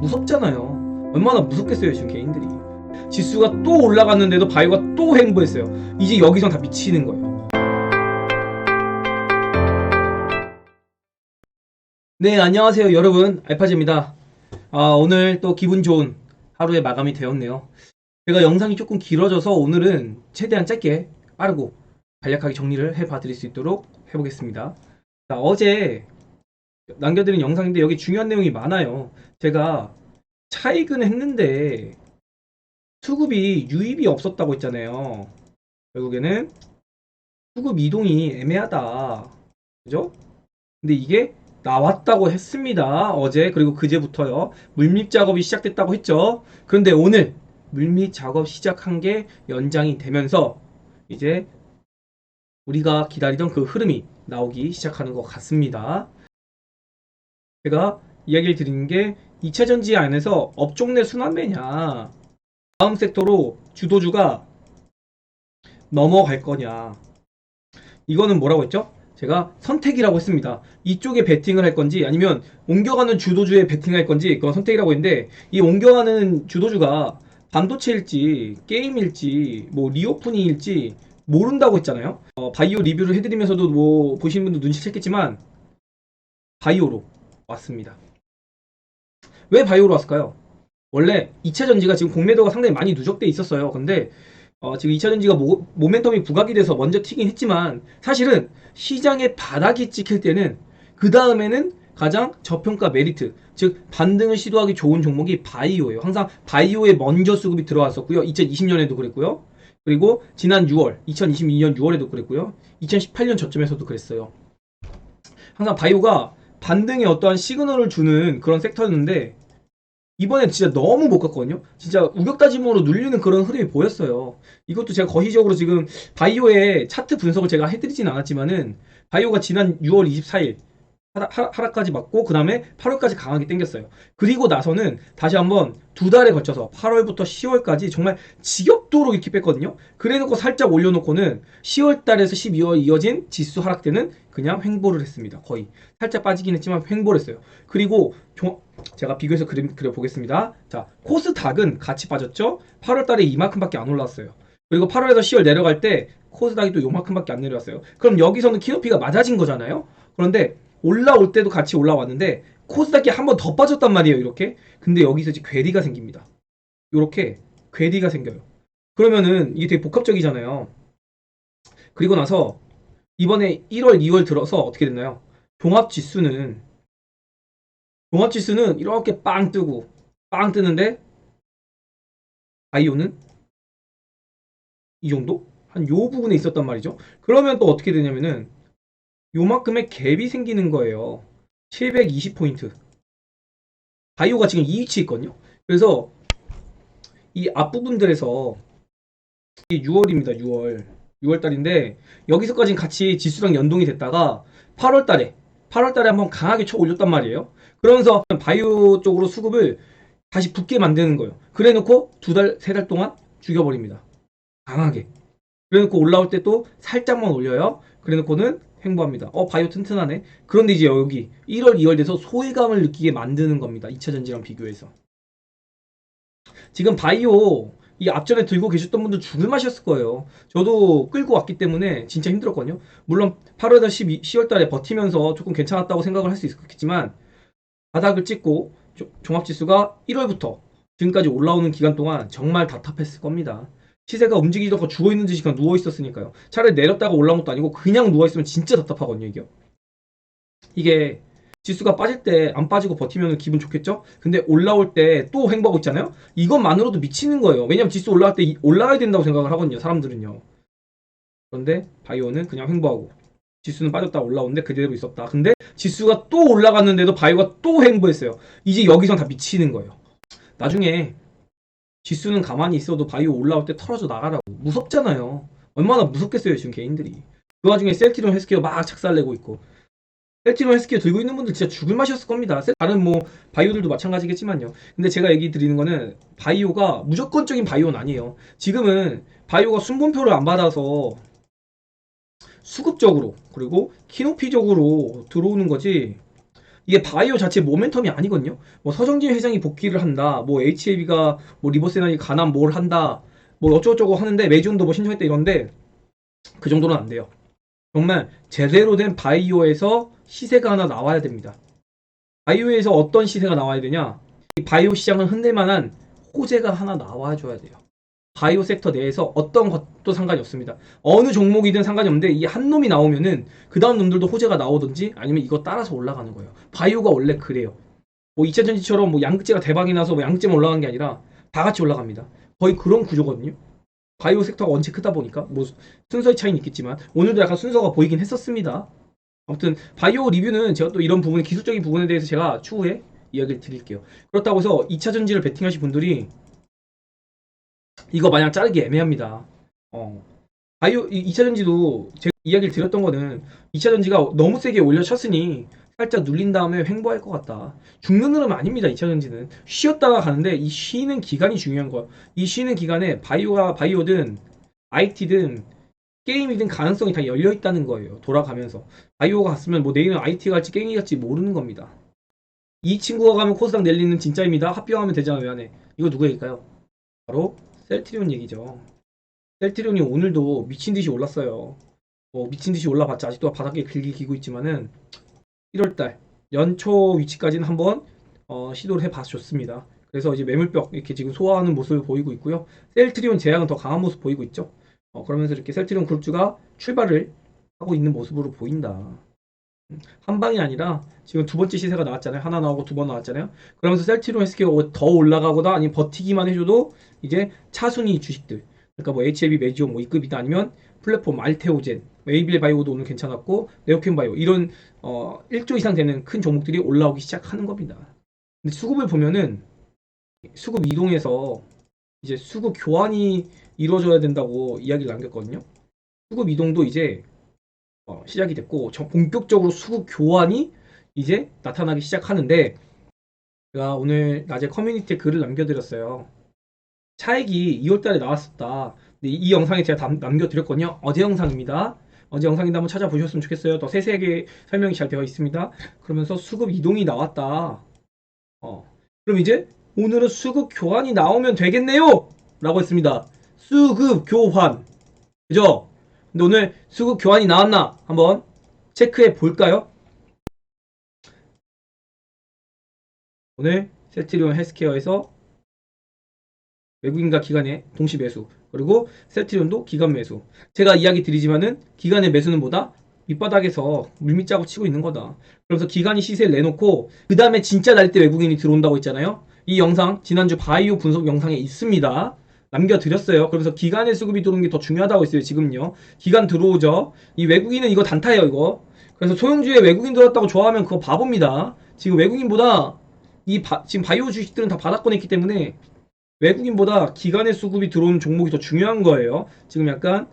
무섭잖아요. 얼마나 무섭겠어요, 지금 개인들이. 지수가 또 올라갔는데도 바이오가 또 횡보했어요. 이제 여기선 다 미치는 거예요. 네, 안녕하세요, 여러분. 알파즈입니다. 아, 오늘 또 기분 좋은 하루의 마감이 되었네요. 제가 영상이 조금 길어져서 오늘은 최대한 짧게 빠르고 간략하게 정리를 해봐 드릴 수 있도록 해보겠습니다. 자, 어제 남겨드린 영상인데 여기 중요한 내용이 많아요. 제가 차익은 했는데 수급이 유입이 없었다고 했잖아요. 결국에는 수급 이동이 애매하다. 그죠? 근데 이게 나왔다고 했습니다. 어제 그리고 그제부터요. 물밑 작업이 시작됐다고 했죠. 그런데 오늘 물밑 작업 시작한 게 연장이 되면서 이제 우리가 기다리던 그 흐름이 나오기 시작하는 것 같습니다. 제가 이야기를 드리는 게 2차 전지 안에서 업종 내 순환매냐 다음 섹터로 주도주가 넘어갈 거냐 이거는 뭐라고 했죠? 제가 선택이라고 했습니다. 이쪽에 베팅을 할 건지 아니면 옮겨가는 주도주에 베팅할 건지 그건 선택이라고 했는데 이 옮겨가는 주도주가 반도체일지 게임일지 뭐 리오프닝일지 모른다고 했잖아요. 어, 바이오 리뷰를 해드리면서도 뭐 보시는 분도 눈치챘겠지만 바이오로 왔습니다. 왜 바이오로 왔을까요? 원래 2차 전지가 지금 공매도가 상당히 많이 누적돼 있었어요. 근데 어, 지금 2차 전지가 모, 모멘텀이 부각이 돼서 먼저 튀긴 했지만 사실은 시장의 바닥이 찍힐 때는 그 다음에는 가장 저평가 메리트 즉 반등을 시도하기 좋은 종목이 바이오예요. 항상 바이오에 먼저 수급이 들어왔었고요. 2020년에도 그랬고요. 그리고 지난 6월, 2022년 6월에도 그랬고요. 2018년 저점에서도 그랬어요. 항상 바이오가 반등에 어떠한 시그널을 주는 그런 섹터였는데 이번엔 진짜 너무 못 갔거든요. 진짜 우격다짐으로 눌리는 그런 흐름이 보였어요. 이것도 제가 거시적으로 지금 바이오의 차트 분석을 제가 해드리진 않았지만은 바이오가 지난 6월 24일 하락, 하락 까지 맞고 그 다음에 8월까지 강하게 땡겼어요. 그리고 나서는 다시 한번 두 달에 걸쳐서 8월부터 10월까지 정말 지겹도록 이렇게 뺐거든요. 그래놓고 살짝 올려놓고는 10월 달에서 12월 이어진 지수 하락 때는 그냥 횡보를 했습니다. 거의 살짝 빠지긴 했지만 횡보를 했어요. 그리고 종- 제가 비교해서 그림 그려보겠습니다. 자, 코스닥은 같이 빠졌죠? 8월 달에 이만큼밖에 안 올라왔어요. 그리고 8월에서 10월 내려갈 때 코스닥이 또 요만큼밖에 안 내려왔어요. 그럼 여기서는 키높이가 맞아진 거잖아요? 그런데 올라올 때도 같이 올라왔는데 코스닥이 한 번 더 빠졌단 말이에요. 이렇게. 근데 여기서 이제 괴리가 생깁니다. 이렇게 괴리가 생겨요. 그러면은 이게 되게 복합적이잖아요. 그리고 나서 이번에 1월, 2월 들어서 어떻게 됐나요? 종합 지수는 종합 지수는 이렇게 빵 뜨고 빵 뜨는데 바이오는 이 정도? 한 요 부분에 있었단 말이죠. 그러면 또 어떻게 되냐면은 요만큼의 갭이 생기는 거예요. 720포인트. 바이오가 지금 이 위치에 있거든요. 그래서 이 앞부분들에서 이게 6월입니다. 6월. 6월 달인데 여기서까지는 같이 지수랑 연동이 됐다가 8월 달에 8월 달에 한번 강하게 쳐 올렸단 말이에요. 그러면서 바이오 쪽으로 수급을 다시 붙게 만드는 거예요. 그래 놓고 두 달, 세 달 동안 죽여버립니다. 강하게. 그래 놓고 올라올 때 또 살짝만 올려요. 그래 놓고는 횡보합니다. 어, 바이오 튼튼하네. 그런데 이제 여기 1월, 2월 돼서 소외감을 느끼게 만드는 겁니다. 2차 전지랑 비교해서. 지금 바이오 이 앞전에 들고 계셨던 분들 죽을 맛이었을 거예요. 저도 끌고 왔기 때문에 진짜 힘들었거든요. 물론 8월에서 12, 10월 달에 버티면서 조금 괜찮았다고 생각을 할 수 있겠지만 바닥을 찍고 조- 종합지수가 1월부터 지금까지 올라오는 기간 동안 정말 답답했을 겁니다. 시세가 움직이지 않고 죽어 있는 듯이 그냥 누워 있었으니까요. 차라리 내렸다가 올라온 것도 아니고 그냥 누워 있으면 진짜 답답하거든요, 이게. 이게 지수가 빠질 때 안 빠지고 버티면 기분 좋겠죠? 근데 올라올 때 또 횡보하고 있잖아요? 이것만으로도 미치는 거예요. 왜냐면 지수 올라갈 때 이- 올라가야 된다고 생각을 하거든요, 사람들은요. 그런데 바이오는 그냥 횡보하고 지수는 빠졌다 올라오는데 그대로 있었다. 근데 지수가 또 올라갔는데도 바이오가 또 횡보했어요. 이제 여기선 다 미치는 거예요. 나중에 지수는 가만히 있어도 바이오 올라올 때 털어져 나가라고. 무섭잖아요. 얼마나 무섭겠어요, 지금 개인들이. 그 와중에 셀티론 헬스케어 막 착살내고 있고. 셀티론 헬스케어 들고 있는 분들 진짜 죽을 맛이었을 겁니다. 셀- 다른 뭐 바이오들도 마찬가지겠지만요. 근데 제가 얘기 드리는 거는 바이오가 무조건적인 바이오는 아니에요. 지금은 바이오가 순번표를 안 받아서 수급적으로 그리고 키높이적으로 들어오는 거지 이게 바이오 자체 모멘텀이 아니거든요. 뭐 서정진 회장이 복귀를 한다. 뭐 HAB가 뭐 리버세나이 가남 뭘 한다. 뭐 어쩌고저쩌고 하는데 매주도 뭐 신청했다 이런데 그 정도는 안 돼요. 정말 제대로 된 바이오에서 시세가 하나 나와야 됩니다. 바이오에서 어떤 시세가 나와야 되냐? 이 바이오 시장을 흔들 만한 호재가 하나 나와줘야 돼요. 바이오 섹터 내에서 어떤 것도 상관이 없습니다. 어느 종목이든 상관이 없는데 이 한 놈이 나오면은 그 다음 놈들도 호재가 나오든지 아니면 이거 따라서 올라가는 거예요. 바이오가 원래 그래요. 뭐 2000전지처럼 뭐 양극재가 대박이 나서 뭐 양극재만 올라간 게 아니라 다 같이 올라갑니다. 거의 그런 구조거든요. 바이오 섹터가 원체 크다 보니까 뭐 순서의 차이는 있겠지만 오늘도 약간 순서가 보이긴 했었습니다. 아무튼 바이오 리뷰는 제가 또 이런 부분 기술적인 부분에 대해서 제가 추후에 이야기를 드릴게요. 그렇다고 해서 2차 전지를 베팅하신 분들이 이거 마냥 자르기 애매합니다. 어. 바이오 2차 전지도 제가 이야기를 드렸던 거는 2차 전지가 너무 세게 올려쳤으니 살짝 눌린 다음에 횡보할 것 같다. 죽는 흐름 아닙니다. 2차 전지는 쉬었다가 가는데 이 쉬는 기간이 중요한 거야. 이 쉬는 기간에 바이오가 바이오든 IT든 게임이든 가능성이 다 열려 있다는 거예요. 돌아가면서 바이오가 갔으면 뭐 내일은 IT 갈지 게임이 갈지 모르는 겁니다. 이 친구가 가면 코스닥 랠리는 진짜입니다. 합병하면 되잖아요. 왜안 해? 이거 누구 얘기일까요? 바로 셀트리온 얘기죠. 셀트리온이 오늘도 미친 듯이 올랐어요. 뭐 미친 듯이 올라봤자 아직도 바닥에 길게 기고 있지만은 1월달 연초 위치까지는 한번 어, 시도를 해봤좋습니다. 그래서 이제 매물벽 이렇게 지금 소화하는 모습을 보이고 있고요. 셀트리온 제약은 더 강한 모습 보이고 있죠. 어, 그러면서 이렇게 셀트리온 그룹주가 출발을 하고 있는 모습으로 보인다. 음, 한 방이 아니라 지금 두 번째 시세가 나왔잖아요. 하나 나오고 두 번 나왔잖아요. 그러면서 셀트리온 헬스케어가 더 올라가거나 아니면 버티기만 해줘도 이제 차순위 주식들 그러니까 뭐 HLB 메지오 뭐 이급이다 아니면 플랫폼 알테오젠 웨이빌 바이오도 오늘 괜찮았고 네오켄 바이오 이런 어 1조 이상 되는 큰 종목들이 올라오기 시작하는 겁니다. 근데 수급을 보면은 수급 이동에서 이제 수급 교환이 이루어져야 된다고 이야기를 남겼거든요. 수급 이동도 이제 어, 시작이 됐고 저- 본격적으로 수급 교환이 이제 나타나기 시작하는데 제가 오늘 낮에 커뮤니티에 글을 남겨드렸어요. 차익이 2월달에 나왔었다. 근데 이, 이 영상에 제가 담- 남겨드렸거든요. 어제 영상입니다. 어제 영상인데 한번 찾아보셨으면 좋겠어요. 더 세세하게 설명이 잘 되어 있습니다. 그러면서 수급 이동이 나왔다. 어. 그럼 이제 오늘은 수급 교환이 나오면 되겠네요. 라고 했습니다. 수급 교환. 그죠? 근데 오늘 수급 교환이 나왔나? 한번 체크해 볼까요? 오늘 셀트리온 헬스케어에서 외국인과 기관의 동시 매수 그리고 셀트리온도 기관 매수 제가 이야기 드리지만은 기관의 매수는 뭐다? 밑바닥에서 물밑자국 치고 있는 거다 그래서 기관이 시세를 내놓고 그 다음에 진짜 날 때 외국인이 들어온다고 했잖아요 이 영상 지난주 바이오 분석 영상에 있습니다 남겨드렸어요. 그래서 기관의 수급이 들어오는 게 더 중요하다고 했어요 지금요. 기관 들어오죠. 이 외국인은 이거 단타예요 이거. 그래서 소형주에 외국인 들어왔다고 좋아하면 그거 바보입니다. 지금 외국인보다 이 바- 지금 바이오 주식들은 다 바닥권에 있기 때문에 외국인보다 기관의 수급이 들어오는 종목이 더 중요한 거예요. 지금 약간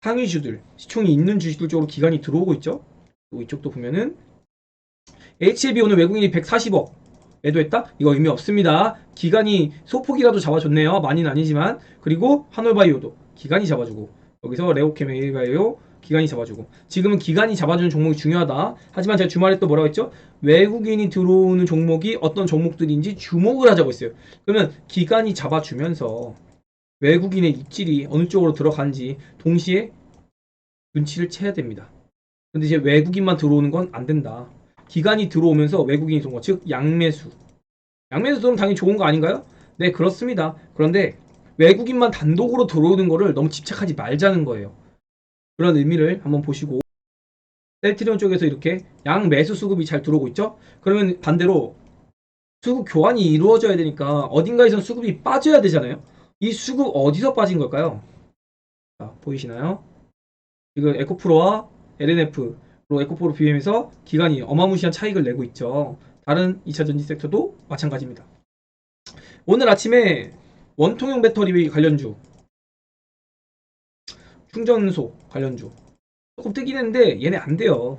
상위주들, 시총이 있는 주식들 쪽으로 기관이 들어오고 있죠. 이쪽도 보면은 HLB 오늘 외국인이 140억 매도했다? 이거 의미 없습니다. 기관이 소폭이라도 잡아줬네요. 많이는 아니지만 그리고 한올바이오도 기관이 잡아주고 여기서 레오케 메이바이오 기관이 잡아주고 지금은 기관이 잡아주는 종목이 중요하다. 하지만 제가 주말에 또 뭐라고 했죠? 외국인이 들어오는 종목이 어떤 종목들인지 주목을 하자고 했어요. 그러면 기관이 잡아주면서 외국인의 입질이 어느 쪽으로 들어간지 동시에 눈치를 채야 됩니다. 근데 이제 외국인만 들어오는 건 안 된다. 기관이 들어오면서 외국인이 들어온 거, 즉 양매수. 양매수 들어오면 당연히 좋은 거 아닌가요? 네, 그렇습니다. 그런데 외국인만 단독으로 들어오는 거를 너무 집착하지 말자는 거예요. 그런 의미를 한번 보시고 셀트리온 쪽에서 이렇게 양 매수 수급이 잘 들어오고 있죠? 그러면 반대로 수급 교환이 이루어져야 되니까 어딘가에선 수급이 빠져야 되잖아요. 이 수급 어디서 빠진 걸까요? 자, 보이시나요? 지금 에코프로와 LNF 로 에코프로 비교하면서 기간이 어마무시한 차익을 내고 있죠. 다른 2차 전지 섹터도 마찬가지입니다. 오늘 아침에 원통형 배터리 관련주 충전소 관련주 조금 뜨긴 했는데 얘네 안 돼요.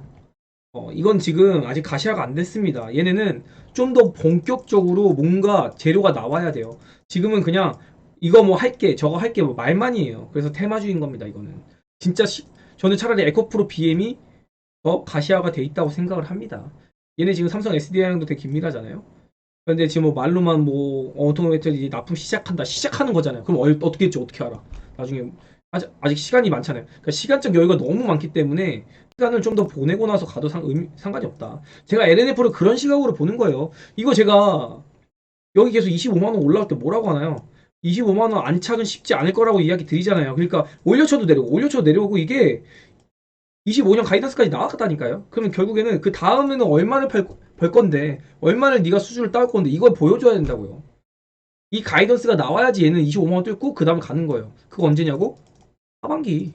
어, 이건 지금 아직 가시화가 안 됐습니다. 얘네는 좀 더 본격적으로 뭔가 재료가 나와야 돼요. 지금은 그냥 이거 뭐 할게 저거 할게 뭐 말만이에요. 그래서 테마주인 겁니다. 이거는 진짜 시- 저는 차라리 에코프로 BM이 더 가시화가 돼 있다고 생각을 합니다. 얘네 지금 삼성 SDI랑도 되게 긴밀하잖아요. 그런데 지금 뭐 말로만 뭐 오토메트리 납품 시작한다 시작하는 거잖아요. 그럼 얼- 어떻게 했지 어떻게 알아? 나중에 아직, 아직 시간이 많잖아요. 그러니까 시간적 여유가 너무 많기 때문에 시간을 좀 더 보내고 나서 가도 상, 의미- 상관이 없다. 제가 LNF를 그런 시각으로 보는 거예요. 이거 제가 여기 계속 25만 원 올라올 때 뭐라고 하나요? 25만 원 안착은 쉽지 않을 거라고 이야기 드리잖아요. 그러니까 올려쳐도 내려오고 올려쳐도 내려오고 이게 25년 가이던스까지 나왔다니까요. 그러면 결국에는 그 다음에는 얼마를 팔, 벌 건데 얼마를 네가 수주를 따올 건데 이걸 보여줘야 된다고요. 이 가이던스가 나와야지 얘는 25만 원 뚫고 그 다음에 가는 거예요. 그거 언제냐고? 하반기.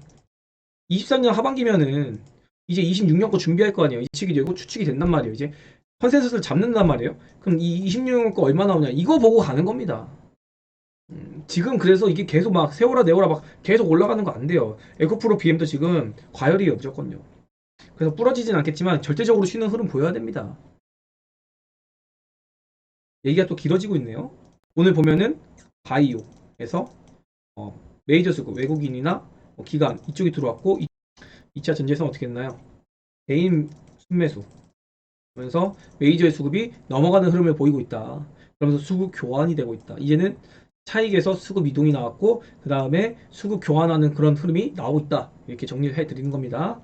23년 하반기면은 이제 26년 거 준비할 거 아니에요. 예측이 되고 추측이 된단 말이에요. 이제 컨센서스를 잡는단 말이에요. 그럼 이 26년 거 얼마 나오냐? 이거 보고 가는 겁니다. 음, 지금 그래서 이게 계속 막 세월아 내월아 막 계속 올라가는 거 안 돼요. 에코프로 BM도 지금 과열이에요, 무조건요. 그래서 부러지진 않겠지만 절대적으로 쉬는 흐름 보여야 됩니다. 얘기가 또 길어지고 있네요. 오늘 보면은 바이오에서 어, 메이저 수급 외국인이나 뭐 기관 이쪽이 들어왔고 2차 전지에서 어떻게 했나요? 개인 순매수 그러면서 메이저의 수급이 넘어가는 흐름을 보이고 있다. 그러면서 수급 교환이 되고 있다. 이제는 차익에서 수급 이동이 나왔고 그 다음에 수급 교환하는 그런 흐름이 나오고 있다. 이렇게 정리를 해드리는 겁니다.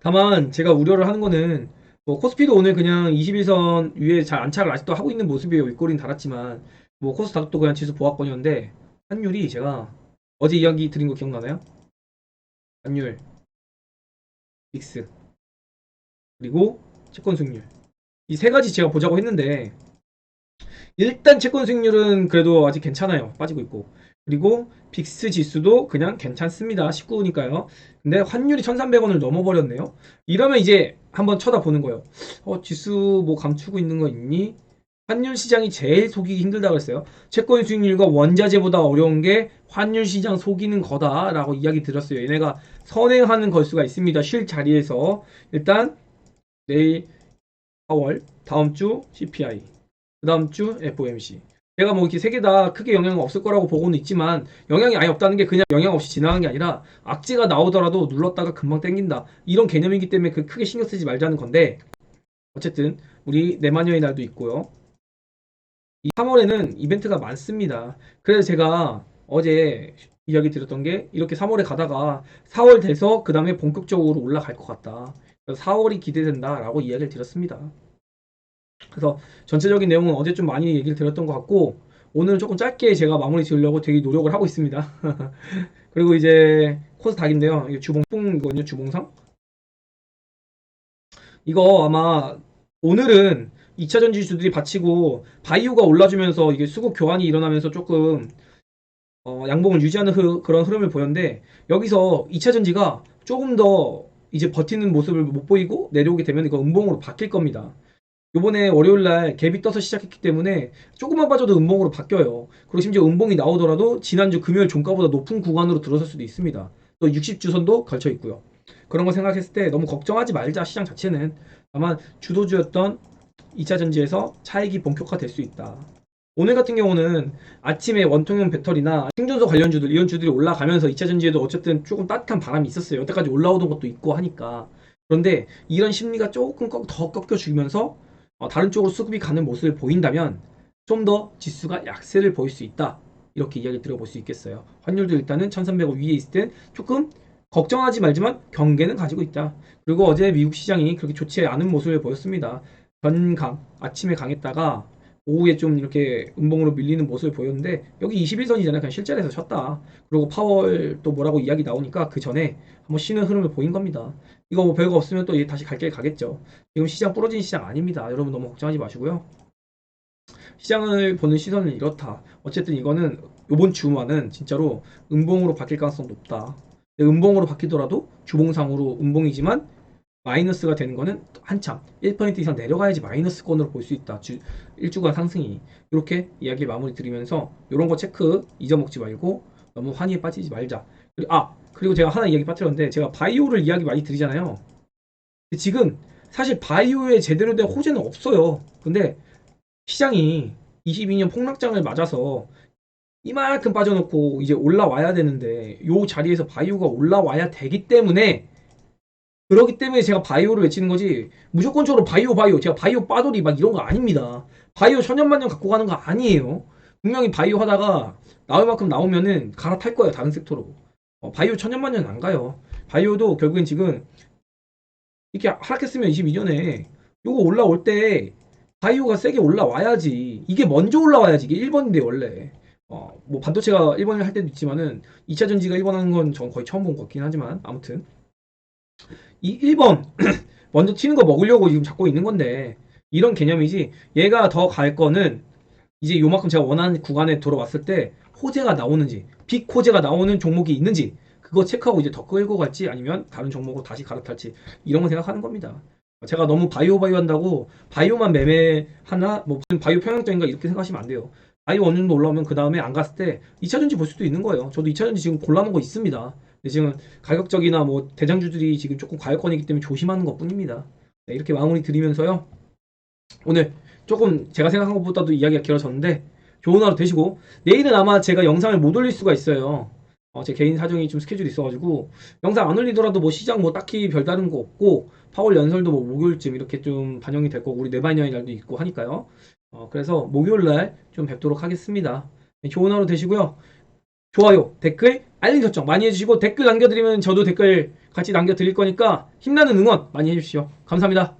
다만 제가 우려를 하는 거는 뭐 코스피도 오늘 그냥 21선 위에 잘 안착을 아직도 하고 있는 모습이에요. 윗꼬리는 달았지만 뭐 코스닥도 그냥 지수 보합권이었는데 환율이 제가 어제 이야기 드린 거 기억나나요? 환율, 빅스 그리고 채권 수익률 이 세 가지 제가 보자고 했는데 일단 채권 수익률은 그래도 아직 괜찮아요. 빠지고 있고. 그리고 빅스 지수도 그냥 괜찮습니다. 19니까요. 근데 환율이 1,300원을 넘어버렸네요. 이러면 이제 한번 쳐다보는 거예요. 어, 지수 뭐 감추고 있는 거 있니? 환율 시장이 제일 속이기 힘들다고 했어요. 채권 수익률과 원자재보다 어려운 게 환율 시장 속이는 거다라고 이야기 드렸어요. 얘네가 선행하는 걸 수가 있습니다. 쉴 자리에서 일단 내일 4월 다음 주 CPI 그 다음 주 FOMC. 제가 뭐 이렇게 세 개 다 크게 영향은 없을 거라고 보고는 있지만 영향이 아예 없다는 게 그냥 영향 없이 지나간 게 아니라 악재가 나오더라도 눌렀다가 금방 땡긴다. 이런 개념이기 때문에 그 크게 신경 쓰지 말자는 건데 어쨌든 우리 내마녀의 날도 있고요. 이 3월에는 이벤트가 많습니다. 그래서 제가 어제 이야기 드렸던 게 이렇게 3월에 가다가 4월 돼서 그 다음에 본격적으로 올라갈 것 같다. 그래서 4월이 기대된다라고 이야기를 드렸습니다. 그래서 전체적인 내용은 어제 좀 많이 얘기를 드렸던 것 같고 오늘은 조금 짧게 제가 마무리 지으려고 되게 노력을 하고 있습니다. 그리고 이제 코스닥인데요. 이게 주봉이거든요. 주봉상. 이거 아마 오늘은 2차 전지주들이 받치고 바이오가 올라주면서 이게 수급 교환이 일어나면서 조금 어, 양봉을 유지하는 흐- 그런 흐름을 보였는데 여기서 2차 전지가 조금 더 이제 버티는 모습을 못 보이고 내려오게 되면 이거 음봉으로 바뀔 겁니다. 요번에 월요일 날 갭이 떠서 시작했기 때문에 조금만 빠져도 음봉으로 바뀌어요. 그리고 심지어 음봉이 나오더라도 지난주 금요일 종가보다 높은 구간으로 들어설 수도 있습니다. 또 60주선도 걸쳐 있고요. 그런 거 생각했을 때 너무 걱정하지 말자 시장 자체는 다만 주도주였던 2차 전지에서 차익이 본격화될 수 있다. 오늘 같은 경우는 아침에 원통형 배터리나 충전소 관련주들 이런 주들이 올라가면서 2차 전지에도 어쨌든 조금 따뜻한 바람이 있었어요. 여태까지 올라오던 것도 있고 하니까. 그런데 이런 심리가 조금 꺾- 더 꺾여주면서 어, 다른 쪽으로 수급이 가는 모습을 보인다면 좀 더 지수가 약세를 보일 수 있다. 이렇게 이야기 들어볼 수 있겠어요. 환율도 일단은 1300원 위에 있을 때 조금 걱정하지 말지만 경계는 가지고 있다. 그리고 어제 미국 시장이 그렇게 좋지 않은 모습을 보였습니다. 전강, 아침에 강했다가 오후에 좀 이렇게 음봉으로 밀리는 모습을 보였는데 여기 21선이잖아요. 그냥 실자리에서 쳤다. 그리고 파월 또 뭐라고 이야기 나오니까 그 전에 한번 쉬는 흐름을 보인 겁니다. 이거 뭐 별거 없으면 또 다시 갈 길 가겠죠. 지금 시장 부러진 시장 아닙니다. 여러분 너무 걱정하지 마시고요. 시장을 보는 시선은 이렇다. 어쨌든 이거는 이번 주만은 진짜로 음봉으로 바뀔 가능성 높다. 음봉으로 바뀌더라도 주봉상으로 음봉이지만 마이너스가 되는 거는 한참 1% 이상 내려가야지 마이너스권으로 볼 수 있다. 주, 1주간 상승이 이렇게 이야기 마무리 드리면서 이런 거 체크 잊어먹지 말고 너무 환희에 빠지지 말자. 아 그리고 제가 하나 이야기 빠뜨렸는데 제가 바이오를 이야기 많이 드리잖아요. 지금 사실 바이오에 제대로 된 호재는 없어요. 근데 시장이 22년 폭락장을 맞아서 이만큼 빠져놓고 이제 올라와야 되는데 요 자리에서 바이오가 올라와야 되기 때문에 그렇기 때문에 제가 바이오를 외치는 거지 무조건적으로 바이오 바이오 제가 바이오 빠돌이 막 이런 거 아닙니다. 바이오 천년만년 갖고 가는 거 아니에요. 분명히 바이오 하다가 나올 만큼 나오면은 갈아탈 거예요 다른 섹터로. 어, 바이오 천년만년 안 가요. 바이오도 결국엔 지금 이렇게 하락했으면 22년에 요거 올라올 때 바이오가 세게 올라와야지 이게 먼저 올라와야지 이게 1번인데 원래 어, 뭐 반도체가 1번을 할 때도 있지만은 2차 전지가 1번 하는 건 전 거의 처음 본 것 같긴 하지만 아무튼 이 1번 먼저 치는 거 먹으려고 지금 잡고 있는 건데 이런 개념이지 얘가 더 갈 거는 이제 요만큼 제가 원하는 구간에 들어왔을 때 호재가 나오는지 빅 호재가 나오는 종목이 있는지 그거 체크하고 이제 더 끌고 갈지 아니면 다른 종목으로 다시 갈아탈지 이런 거 생각하는 겁니다. 제가 너무 바이오 바이오 한다고 바이오만 매매하나 뭐 무슨 바이오 평형적인가 이렇게 생각하시면 안 돼요. 바이오 어느 정도 올라오면 그 다음에 안 갔을 때 2차 전지 볼 수도 있는 거예요. 저도 2차 전지 지금 골라놓은 거 있습니다. 지금 가격적이나 뭐 대장주들이 지금 조금 과열권이기 때문에 조심하는 것 뿐입니다. 네, 이렇게 마무리 드리면서요. 오늘 조금 제가 생각한 것보다도 이야기가 길어졌는데 좋은 하루 되시고 내일은 아마 제가 영상을 못 올릴 수가 있어요. 어, 제 개인 사정이 좀 스케줄이 있어가지고 영상 안 올리더라도 뭐 시장 뭐 딱히 별다른 거 없고 파월 연설도 뭐 목요일쯤 이렇게 좀 반영이 될 거고 우리 네바이너의 날도 있고 하니까요. 어, 그래서 목요일 날 좀 뵙도록 하겠습니다. 네, 좋은 하루 되시고요. 좋아요, 댓글, 알림 설정 많이 해주시고 댓글 남겨드리면 저도 댓글 같이 남겨드릴 거니까 힘나는 응원 많이 해주시죠. 감사합니다.